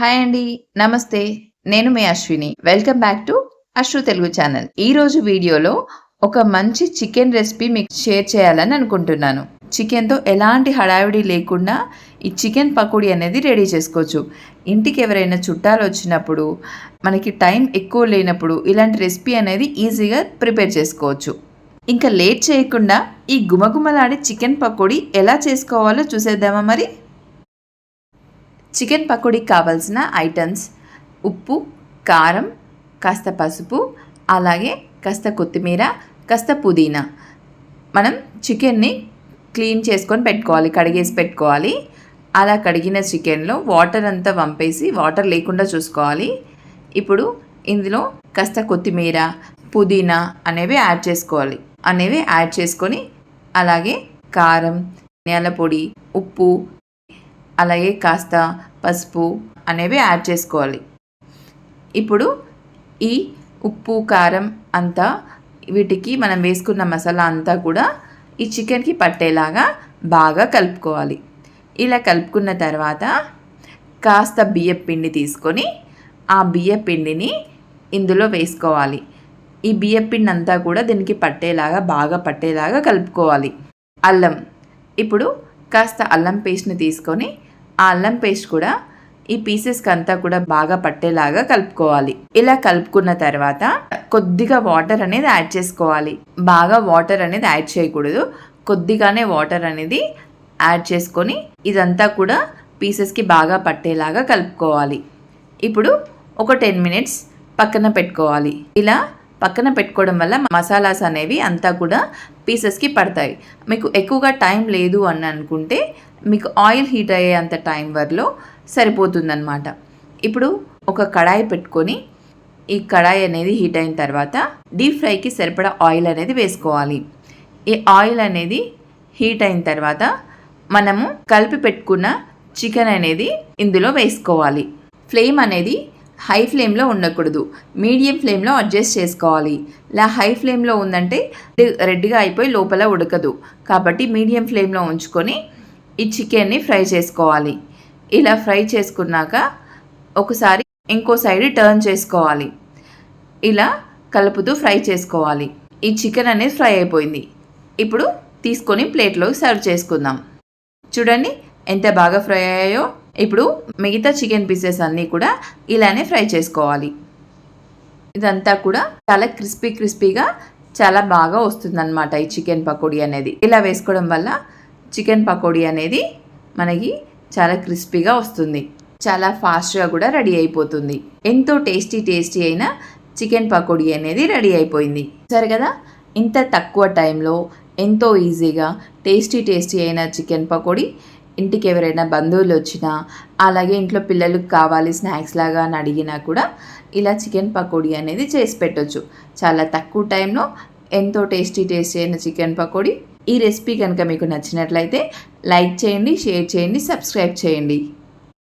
Hi అండి నమస్తే. నేను మీ Ashwini. Welcome back to Ashru Telugu channel. ఈ రోజు వీడియోలో ఒక మంచి చికెన్ రెసిపీ మీకు షేర్ చేయాలని అనుకుంటున్నాను. చికెన్తో ఎలాంటి హడావిడి లేకుండా ఈ చికెన్ పకోడీ అనేది రెడీ చేసుకోవచ్చు. ఇంటికి ఎవరైనా చుట్టాలు వచ్చినప్పుడు మనకి టైం ఎక్కువ లేనప్పుడు ఇలాంటి రెసిపీ అనేది ఈజీగా ప్రిపేర్ చేసుకోవచ్చు. ఇంకా లేట్ చేయకుండా ఈ గుమగుమలాడే చికెన్ పకోడీ ఎలా చేసుకోవాలో చూసేద్దామా మరి? చికెన్ పకోడీకి కావాల్సిన ఐటమ్స్ ఉప్పు కారం కాస్త పసుపు అలాగే కాస్త కొత్తిమీర కాస్త పుదీనా. మనం చికెన్ని క్లీన్ చేసుకొని పెట్టుకోవాలి కడిగేసి పెట్టుకోవాలి. అలా కడిగిన చికెన్లో వాటర్ అంతా వంపేసి వాటర్ లేకుండా చూసుకోవాలి. ఇప్పుడు ఇందులో కాస్త కొత్తిమీర పుదీనా అనేవి యాడ్ చేసుకోవాలి. అనేవి యాడ్ చేసుకొని అలాగే కారం నేల పొడి ఉప్పు అలాగే కాస్త పసుపు అనేవి యాడ్ చేసుకోవాలి. ఇప్పుడు ఈ ఉప్పు కారం అంతా వీటికి మనం వేసుకున్న మసాలా అంతా కూడా ఈ చికెన్కి పట్టేలాగా బాగా కలుపుకోవాలి. ఇలా కలుపుకున్న తర్వాత కాస్త బియ్యం పిండి తీసుకొని ఆ బియ్యం పిండిని ఇందులో వేసుకోవాలి. ఈ బియ్యం పిండి అంతా కూడా దీనికి పట్టేలాగా బాగా పట్టేలాగా కలుపుకోవాలి. అల్లం. ఇప్పుడు కాస్త అల్లం పేస్ట్ని తీసుకొని ఆ అల్లం పేస్ట్ కూడా ఈ పీసెస్కి అంతా కూడా బాగా పట్టేలాగా కలుపుకోవాలి. ఇలా కలుపుకున్న తర్వాత కొద్దిగా వాటర్ అనేది యాడ్ చేసుకోవాలి. బాగా వాటర్ అనేది యాడ్ చేయకూడదు. కొద్దిగానే వాటర్ అనేది యాడ్ చేసుకొని ఇదంతా కూడా పీసెస్కి బాగా పట్టేలాగా కలుపుకోవాలి. ఇప్పుడు ఒక టెన్ మినిట్స్ పక్కన పెట్టుకోవాలి. ఇలా పక్కన పెట్టుకోవడం వల్ల మసాలాస్ అనేవి అంతా కూడా పీసెస్కి పడతాయి. మీకు ఎక్కువగా టైం లేదు అని అనుకుంటే మీకు ఆయిల్ హీట్ అయ్యే అంత టైం వరలో సరిపోతుందన్నమాట. ఇప్పుడు ఒక కడాయి పెట్టుకొని ఈ కడాయి అనేది హీట్ అయిన తర్వాత డీప్ ఫ్రైకి సరిపడా ఆయిల్ అనేది వేసుకోవాలి. ఈ ఆయిల్ అనేది హీట్ అయిన తర్వాత మనము కలిపి పెట్టుకున్న చికెన్ అనేది ఇందులో వేసుకోవాలి. ఫ్లేమ్ అనేది హై ఫ్లేమ్లో ఉండకూడదు. మీడియం ఫ్లేమ్లో అడ్జస్ట్ చేసుకోవాలి. ఇలా హై ఫ్లేమ్లో ఉందంటే రెడ్గా అయిపోయి లోపల ఉడకదు. కాబట్టి మీడియం ఫ్లేమ్లో ఉంచుకొని ఈ చికెన్ని ఫ్రై చేసుకోవాలి. ఇలా ఫ్రై చేసుకున్నాక ఒకసారి ఇంకో సైడ్ టర్న్ చేసుకోవాలి. ఇలా కలుపుతూ ఫ్రై చేసుకోవాలి. ఈ చికెన్ అనేది ఫ్రై అయిపోయింది. ఇప్పుడు తీసుకొని ప్లేట్లో సర్వ్ చేసుకుందాం. చూడండి ఎంత బాగా ఫ్రై అయ్యాయో. ఇప్పుడు మిగతా చికెన్ పీసెస్ అన్నీ కూడా ఇలానే ఫ్రై చేసుకోవాలి. ఇదంతా కూడా చాలా క్రిస్పీ క్రిస్పీగా చాలా బాగా వస్తుందన్నమాట ఈ చికెన్ పకోడీ అనేది. ఇలా వేసుకోవడం వల్ల చికెన్ పకోడీ అనేది మనకి చాలా క్రిస్పీగా వస్తుంది. చాలా ఫాస్ట్గా కూడా రెడీ అయిపోతుంది. ఎంతో టేస్టీ టేస్టీ అయిన చికెన్ పకోడీ అనేది రెడీ అయిపోయింది. సరే కదా? ఇంత తక్కువ టైంలో ఎంతో ఈజీగా టేస్టీ టేస్టీ అయిన చికెన్ పకోడీ ఇంటికి ఎవరైనా బంధువులు వచ్చినా అలాగే ఇంట్లో పిల్లలకు కావాలి స్నాక్స్ లాగా అని అడిగినా కూడా ఇలా చికెన్ పకోడీ అనేది చేసి పెట్టొచ్చు. చాలా తక్కువ టైంలో ఎంతో టేస్టీ టేస్టీ అయిన చికెన్ పకోడీ. ఈ రెసిపీ కనుక మీకు నచ్చినట్లయితే లైక్ చేయండి షేర్ చేయండి సబ్స్క్రైబ్ చేయండి.